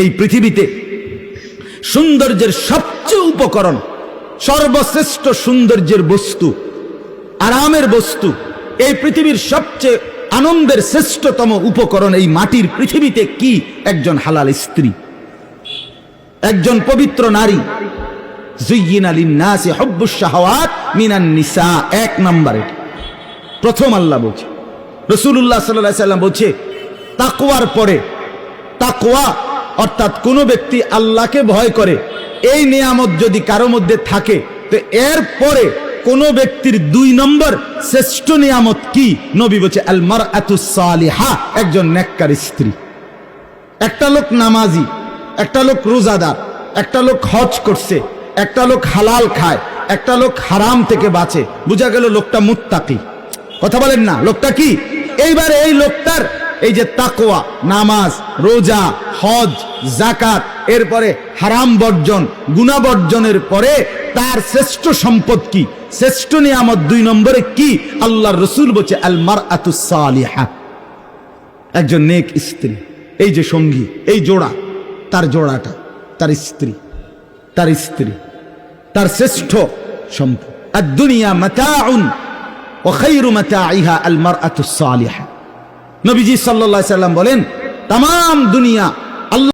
এই পৃথিবীতে সৌন্দর্যের সবচেয়ে উপকরণ, সর্বশ্রেষ্ঠ সৌন্দর্যের বস্তু, আরামের বস্তু, এই পৃথিবীর সবচেয়ে আনন্দের শ্রেষ্ঠতম উপকরণ এই মাটির পৃথিবীতে কি? একজন হালাল স্ত্রী, একজন পবিত্র নারী। জুইয়িন আলী নাসি হব্বুস শাহওয়াত মিনান নিসা, এক নম্বর। প্রথম আল্লাহ বলছে রসুল্লাহ সাল্লাহ সাল্লাম বলছে, তাকওয়ার পরে, তাকওয়া অর্থাৎ কোনো ব্যক্তি আল্লাহকে ভয় করে, এই নিয়ামত যদি কারও মধ্যে থাকে, তো এর পরে কোন ব্যক্তির দুই নম্বর শ্রেষ্ঠ নিয়ামত কি? নবী বলছে আলমার সালিহা, একজন নেককার স্ত্রী। একটা লোক নামাজি, একটা লোক রোজাদার, একটা লোক হজ করছে, একটা লোক হালাল খায়, একটা লোক হারাম থেকে বাঁচে, বুঝা গেল লোকটা মুত্তাকি। কথা বলেন না, লোকটা কি? এইবার এই লোকটার এই যে তাকোয়া নামাজ, রোজা হজ জাকাত এরপরে হারাম বর্জন গুণা বর্জনের পরে তার শ্রেষ্ঠ সম্পদ কি? শ্রেষ্ঠ নিয়ামত দুই নম্বরে কি? আল্লাহর রসুল বলছে আলমার আতুসালিহা একজন নেক স্ত্রী, এই যে সঙ্গী, এই জোড়া, তার জোড়াটা, তার স্ত্রী তার স্ত্রী, তার শ্রেষ্ঠ সম্পদ। আর দুনিয়া মাতাউন ও খৈরু মাতাইহা আল মারআতুস সালিহা। নবীজি আলাইহি সাল্লাম বলেন তাম দুনিয়া